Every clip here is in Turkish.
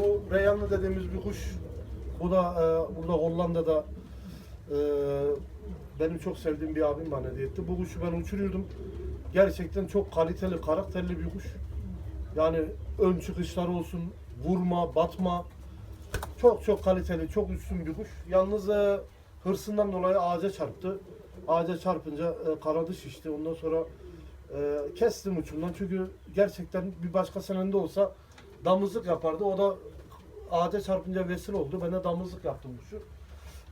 Bu Reyhanlı dediğimiz bir kuş. Bu da e, burada Hollanda'da e, benim çok sevdiğim bir abim bana hediye etti. Bu kuşu ben uçuruyordum. Gerçekten çok kaliteli, karakterli bir kuş. Yani ön çıkışlar olsun, vurma, batma. Çok çok kaliteli, çok üstün bir kuş. Yalnız e, hırsından dolayı ağaca çarptı. Ağaca çarpınca e, kanadı şişti. Ondan sonra e, kestim uçundan. Çünkü gerçekten bir başka senende olsa damızlık yapardı. O da ağaca çarpınca vesile oldu. Ben de damızlık yaptım kuşu.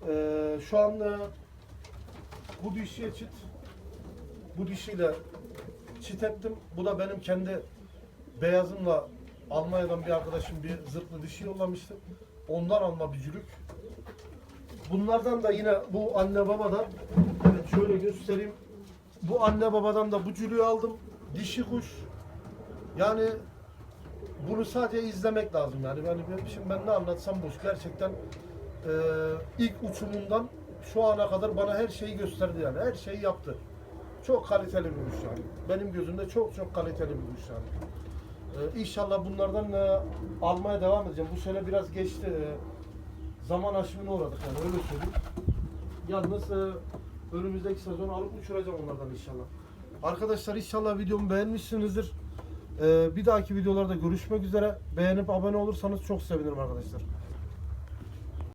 E, şu an e, bu dişiye çit. Bu dişiyle çit ettim. Bu da benim kendi beyazımla Almanya'dan bir arkadaşım bir zırhlı dişi yollamıştı. Ondan alma bücülük. Bunlardan da yine bu anne babadan evet şöyle göstereyim. Bu anne babadan da bu cülüğü aldım. Dişi kuş. Yani bunu sadece izlemek lazım yani. Ben, ben- şimdi ben ne anlatsam boş. Gerçekten eee, ilk uçumundan şu ana kadar bana her şeyi gösterdi yani. Her şeyi yaptı. Çok kaliteli bir kuş yani. Benim gözümde çok çok kaliteli bir kuş yani. Ee, inşallah bunlardan e, almaya devam edeceğim. Bu sene biraz geçti. e, zaman aşımına uğradık yani öyle söyleyeyim. Yalnız e, önümüzdeki sezon alıp uçuracağım onlardan inşallah. Arkadaşlar inşallah videomu beğenmişsinizdir. Ee, bir dahaki videolarda görüşmek üzere. Beğenip abone olursanız çok sevinirim arkadaşlar.